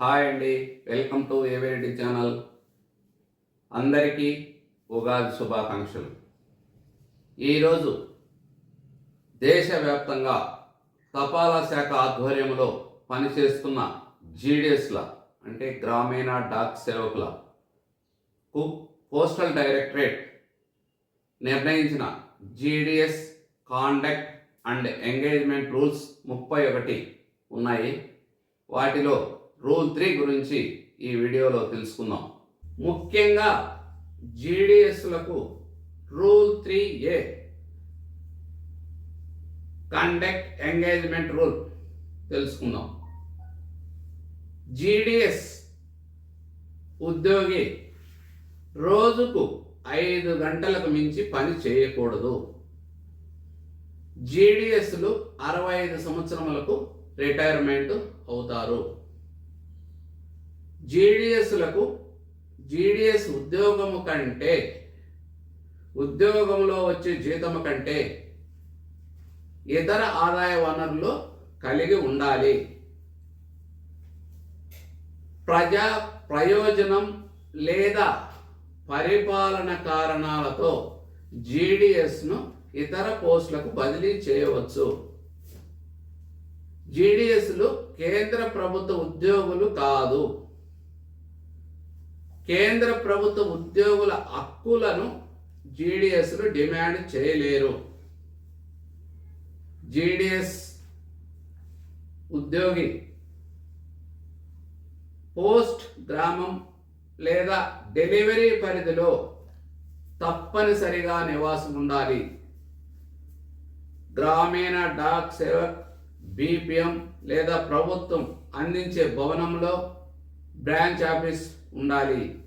Hi అండి welcome to ఏవేరెడ్డి channel. అందరికీ ఉగాది శుభాకాంక్షలు. ఈరోజు దేశవ్యాప్తంగా తపాలా శాఖ ఆధ్వర్యంలో పనిచేస్తున్న జీడిఎస్ల అంటే గ్రామీణ డాక్ సేవకుల కు పోస్టల్ డైరెక్టరేట్ నిర్ణయించిన GDS conduct and engagement rules ముప్పై ఒకటి ఉన్నాయి. వాటిలో రూల్ త్రీ గురించి ఈ వీడియోలో తెలుసుకుందాం. ముఖ్యంగా జీడిఎస్లకు rule three A conduct engagement rule తెలుసుకుందాం. జీడిఎస్ ఉద్యోగి రోజుకు ఐదు గంటలకు మించి పని చేయకూడదు. జీడిఎస్లు అరవై ఐదు సంవత్సరములకు రిటైర్మెంట్ అవుతారు. జీడిఎస్లకు జీడిఎస్ ఉద్యోగము కంటే ఉద్యోగంలో వచ్చే జీతము కంటే ఇతర ఆదాయ వనరులు కలిగి ఉండాలి. ప్రజా ప్రయోజనం లేదా పరిపాలన కారణాలతో జీడిఎస్ను ఇతర పోస్టులకు బదిలీ చేయవచ్చు. జీడిఎస్లు కేంద్ర ప్రభుత్వ ఉద్యోగులు కాదు. కేంద్ర ప్రభుత్వ ఉద్యోగుల హక్కులను జీడిఎస్లు డిమాండ్ చేయలేరు. జీడిఎస్ ఉద్యోగి పోస్ట్ గ్రామం లేదా డెలివరీ పరిధిలో తప్పనిసరిగా నివాసం ఉండాలి. గ్రామీణ డాక్ సేవక్ బీపీఎం లేదా ప్రభుత్వం అందించే భవనంలో బ్రాంచ్ ఆఫీస్ ఉండాలి.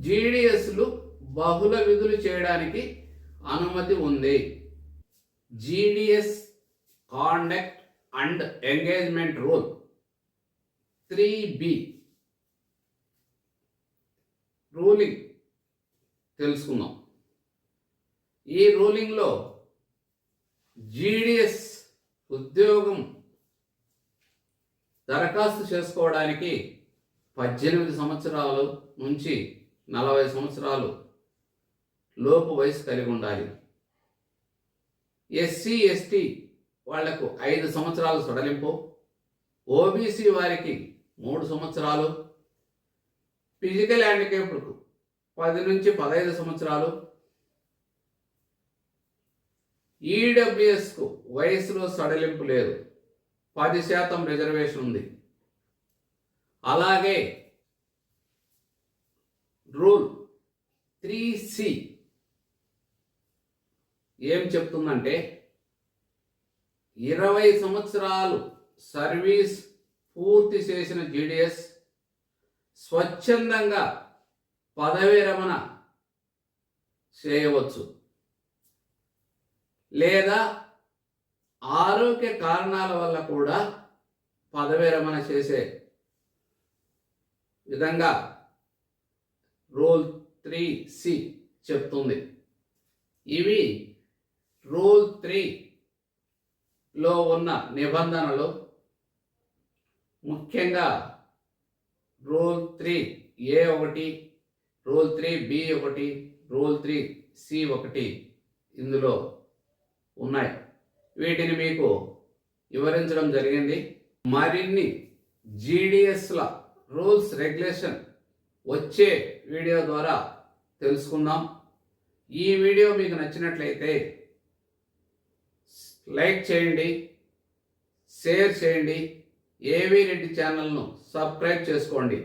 జీడిఎస్లు బహుళ విధులు చేయడానికి అనుమతి ఉంది. GDS conduct and engagement rule three B ruling తెలుసుకుందాం. ఈ రూలింగ్లో జీడిఎస్ ఉద్యోగం దరఖాస్తు చేసుకోవడానికి పద్దెనిమిది సంవత్సరాలు నుంచి నలభై సంవత్సరాలు లోపు వయసు కలిగి ఉండాలి. ఎస్సీ ఎస్టీ వాళ్ళకు ఐదు సంవత్సరాలు సడలింపు ఓబీసీ వారికి మూడు సంవత్సరాలు ఫిజికల్ హ్యాండిక్యాప్డ్కు పది నుంచి పదహైదు సంవత్సరాలు ఈడబ్ల్యూఎస్కు వయసులో సడలింపు లేదు. పది శాతం రిజర్వేషన్ ఉంది. అలాగే రూల్ త్రీ సి ఏం చెప్తుందంటే ఇరవై సంవత్సరాలు సర్వీస్ పూర్తి చేసిన జీడిఎస్ స్వచ్ఛందంగా పదవిరమణ చేయవచ్చు. లేదా ఆరోగ్య కారణాల వల్ల కూడా పదవిరమణ చేసే విధంగా రూల్ త్రీ సి చెప్తుంది. ఇవి రూల్ త్రీలో ఉన్న నిబంధనలు. ముఖ్యంగా రూల్ త్రీ ఏ ఒకటి రూల్ త్రీ బి ఒకటి రూల్ త్రీ సి ఒకటి ఇందులో ఉన్నాయి. వీటిని మీకు వివరించడం జరిగింది. మరిన్ని జీడిఎస్ల రూల్స్ రెగ్యులేషన్ వచ్చే వీడియో ద్వారా తెలుసుకుందాం. ఈ వీడియో మీకు నచ్చినట్లయితే లైక్ చేయండి షేర్ చేయండి ఏవీ రెడ్డి ఛానల్ను సబ్స్క్రైబ్ చేసుకోండి.